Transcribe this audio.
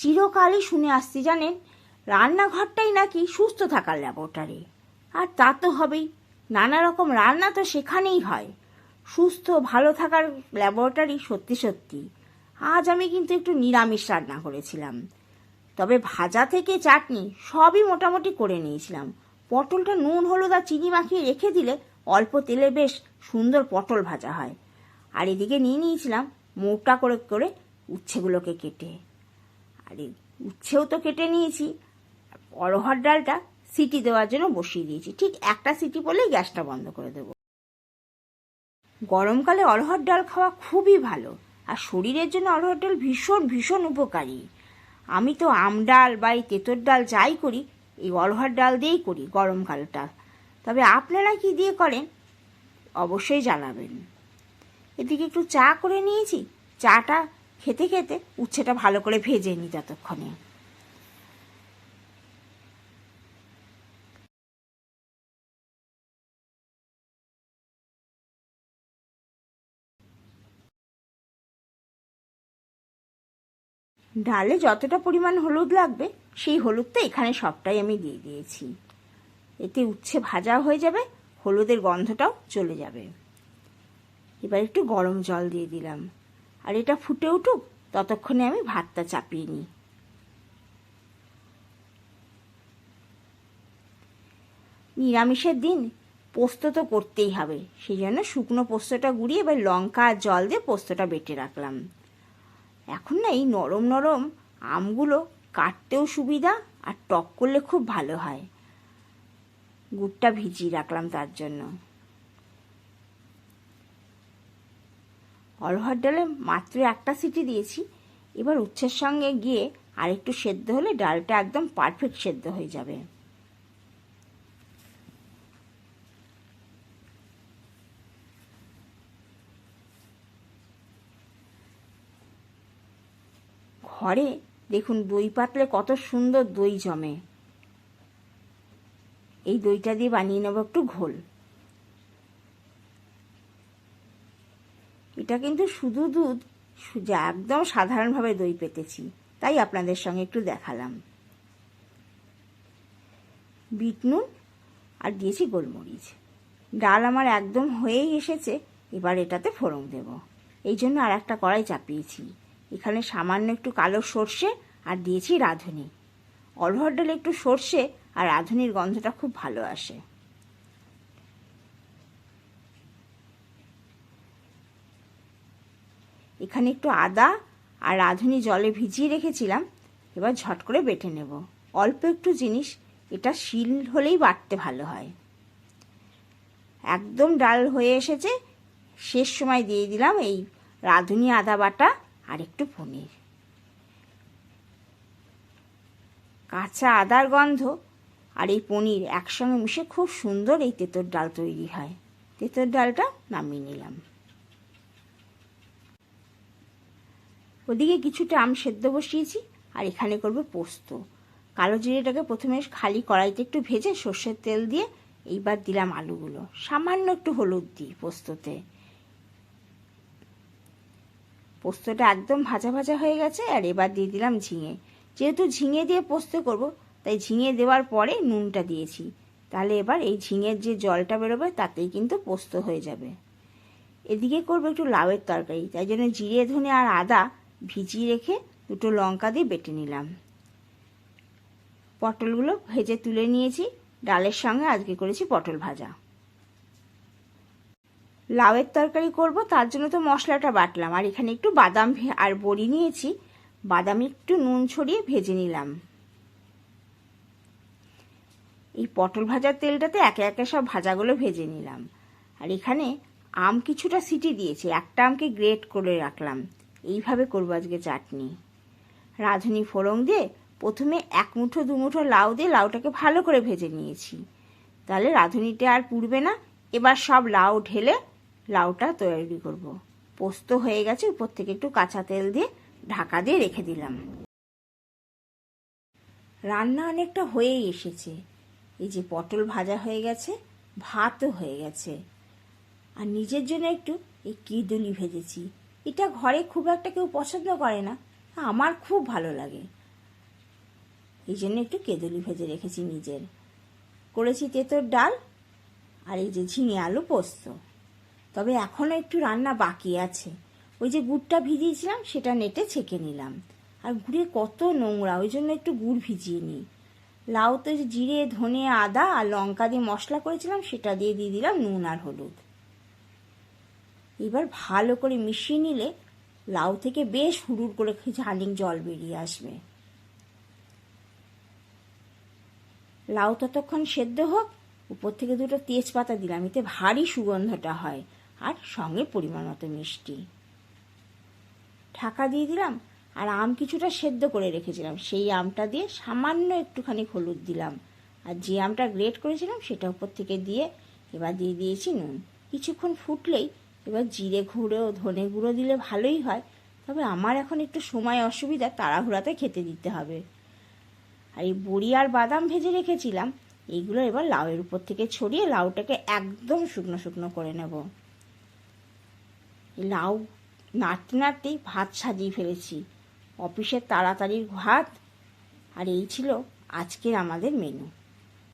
চিরকালই শুনে আসছি, জানেন? রান্নাঘরটাই নাকি সুস্থ থাকার ল্যাবরেটরি আর তা তো হবেই। নানা রকম রান্না তো সেখানেই হয়। সুস্থ, ভালো থাকার ল্যাবরেটরি সত্যি সত্যি। আজ আমি কিন্তু একটু নিরামিষ রান্না করেছিলাম। তবে ভাজা থেকে চাটনি সবই মোটামুটি করে নিয়েছিলাম। পটলটা নুন, হলুদ আর চিনি মাখিয়ে রেখে দিলে অল্প তেলে বেশ সুন্দর পটল ভাজা হয়। আর এদিকে নিয়ে নিয়েছিলাম মোটা করে করে উচ্ছেগুলোকে কেটে। আর এই উচ্ছেও তো কেটে নিয়েছি। অরহর ডালটা সিটি দেওয়ার জন্য বসিয়ে দিয়েছি। ঠিক একটা সিটি পড়লেই গ্যাসটা বন্ধ করে দেবো। গরমকালে অরহর ডাল খাওয়া খুবই ভালো, আর শরীরের জন্য অরহর ডাল ভীষণ ভীষণ উপকারী। আমি তো আম ডাল বা এই তেঁতর ডাল যাই করি, এই অরহর ডাল দিয়েই করি গরমকালটা। তবে আপনারা কি দিয়ে করেন? অবশ্যই জানাবেন। এদিকে একটু চা করে নিয়েছি। চাটা খেতে খেতে উচ্ছেটা ভালো করে ভেজে নিই ততক্ষণে ডালে যতটা পরিমাণ হলুদ লাগবে, সেই হলুদটা এখানে সবটাই আমি দিয়ে দিয়েছি। এতে উচ্ছে ভাজা হয়ে যাবে, হলুদের গন্ধটাও চলে যাবে। এবার একটু গরম জল দিয়ে দিলাম। আর এটা ফুটে উঠুক, ততক্ষণে আমি ভাতটা চাপিয়ে নিই। নিরামিষের দিন পোস্ত তো করতেই হবে, সেই জন্য শুকনো পোস্তটা গুঁড়িয়ে এবার লঙ্কা আর জল দিয়ে পোস্তটা বেটে রাখলাম। এখন না এই নরম নরম আমগুলো কাটতেও সুবিধা আর টক করলে খুব ভালো হয়। গুড়টা ভিজিয়ে রাখলাম তার জন্য। অরহর ডালে মাত্র একটা সিটি দিয়েছি। এবার উচ্ছের সঙ্গে গিয়ে আর একটু সেদ্ধ হলে ডালটা একদম পারফেক্ট সেদ্ধ হয়ে যাবে। ঘরে দেখুন দই পাতলে কত সুন্দর দই জমে। এই দইটা দিয়ে বানিয়ে নেব একটু ঘোল। এটা কিন্তু শুধু দুধ যা একদম সাধারণভাবে দই পেতেছি। তাই আপনাদের সঙ্গে একটু দেখালাম। বিট নুন আর দিয়েছি গোলমরিচ। ডাল আমার একদম হয়েই এসেছে, এবার এটাতে ফোড়ন দেব। এই জন্য আর একটা কড়াই চাপিয়েছি। এখানে সামান্য একটু কালো সর্ষে আর দিয়েছি রাঁধুনি। অরহর ডালে একটু সর্ষে আর রাঁধুনির গন্ধটা খুব ভালো আসে। এখানে একটু আদা আর রাঁধুনি জলে ভিজিয়ে রেখেছিলাম। এবার ঝট করে বেটে নেব। অল্প একটু জিনিস, এটা শিল হলেই বাটতে ভালো হয়। একদম ডাল হয়ে এসেছে। শেষ সময় দিয়ে দিলাম এই রাঁধুনি আদা বাটা আর একটু পনির। কাঁচা আদার গন্ধ আর এই পনির একসঙ্গে মিশে খুব সুন্দর এই তেঁতর ডাল তৈরি হয়। তেঁতর ডালটা নামিয়ে নিলাম। ওদিকে কিছুটা আম সেদ্ধ বসিয়েছি, আর এখানে করব পোস্ত। কালো জিরেটাকে প্রথমে খালি কড়াইতে একটু ভেজে সর্ষের তেল দিয়ে এইবার দিলাম আলুগুলো। সামান্য একটু হলুদ দিই পোস্ততে। পোস্তটা একদম ভাজা ভাজা হয়ে গেছে, আর এবার দিয়ে দিলাম ঝিঙে। যেহেতু ঝিঙে দিয়ে পোস্ত করব, তাই ঝিঙে দেওয়ার পরে নুনটা দিয়েছি। তাহলে এবার এই ঝিঙের যে জলটা বেরোবে, তাতেই কিন্তু পোস্ত হয়ে যাবে। এদিকে করব একটু লাউয়ের তরকারি, তাই জন্য জিরে, ধনে আর আদা ভিজিয়ে রেখে দুটো লঙ্কা দিয়ে বেটে নিলাম। পটলগুলো ভেজে তুলে নিয়েছি। ডালের সঙ্গে আজকে করেছি পটল ভাজা। লাউয়ের তরকারি করব, তার জন্য তো মশলাটা বাটলাম। আর এখানে একটু বাদাম আর বড়ি নিয়েছি। বাদাম একটু নুন ছড়িয়ে ভেজে নিলাম। এই পটল ভাজার তেলটাতে একে একে সব ভাজাগুলো ভেজে নিলাম। আর এখানে আম কিছুটা সিটি দিয়েছি। একটা আমকে গ্রেট করে রাখলাম। এইভাবে করব আজকে চাটনি। রাঁধুনি ফোড়ন দিয়ে প্রথমে এক মুঠো, দু মুঠো লাউ দিয়ে লাউটাকে ভালো করে ভেজে নিয়েছি। তাহলে রাঁধুনিটা আর পুড়বে না। এবার সব লাউ ঢেলে লাউটা তৈরি করব। পোস্ত হয়ে গেছে, উপর থেকে একটু কাঁচা তেল দিয়ে ঢাকা দিয়ে রেখে দিলাম। রান্না অনেকটা হয়েই এসেছে। এই যে পটল ভাজা হয়ে গেছে, ভাতও হয়ে গেছে। আর নিজের জন্য একটু এই কিদুলি ভেজেছি। এটা ঘরে খুব একটা কেউ পছন্দ করে না। আমার খুব ভালো লাগে। এই জন্য একটু কেদুলি ভেজে রেখেছি নিজের। করেছি তেঁতোর ডাল আর এই যে ঝিঙে আলু পোস্ত। তবে এখনও একটু রান্না বাকি আছে। ওই যে গুড়টা ভিজিয়েছিলাম, সেটা নেটে ছেঁকে নিলাম। আর গুড়ে কত নোংরা, ওই জন্য একটু গুড় ভিজিয়ে নিই। লাউ তো জিরে, ধনে, আদা আর লঙ্কা দিয়ে মশলা করেছিলাম, সেটা দিয়ে দিয়ে দিলাম নুন আর হলুদ। এবার ভালো করে মিশিয়ে নিলে লাউ থেকে বেশ হুড়ুর করে ঝালিক জল বেরিয়ে আসবে। লাউ ততক্ষণ সেদ্ধ হোক, উপর থেকে দুটো তেজপাতা দিলাম, এতে ভারী সুগন্ধটা হয়, আর সঙ্গে পরিমাণ মতো মিষ্টি। ঢাকা দিয়ে দিলাম, আর আম কিছুটা সেদ্ধ করে রেখেছিলাম, সেই আমটা দিয়ে সামান্য একটুখানি হলুদ দিলাম, আর যে আমটা গ্রেট করেছিলাম সেটা উপর থেকে দিয়ে এবার দিয়ে দিয়েছি নুন। কিছুক্ষণ ফুটলেই এবার জিরে গুঁড়ো, ধনে গুঁড়ো দিলে ভালোই হয়। তবে আমার এখন একটু সময় অসুবিধা, তাড়াহুড়াতে খেতে দিতে হবে। আর এই বড়ি আর বাদাম ভেজে রেখেছিলাম, এইগুলো এবার লাউয়ের উপর থেকে ছড়িয়ে লাউটাকে একদম শুকনো শুকনো করে নেব। লাউ নাড়তে নাড়তেই ভাত সাজিয়ে ফেলেছি। অফিসের তাড়াতাড়ির ভাত, আর এই ছিল আজকের আমাদের মেনু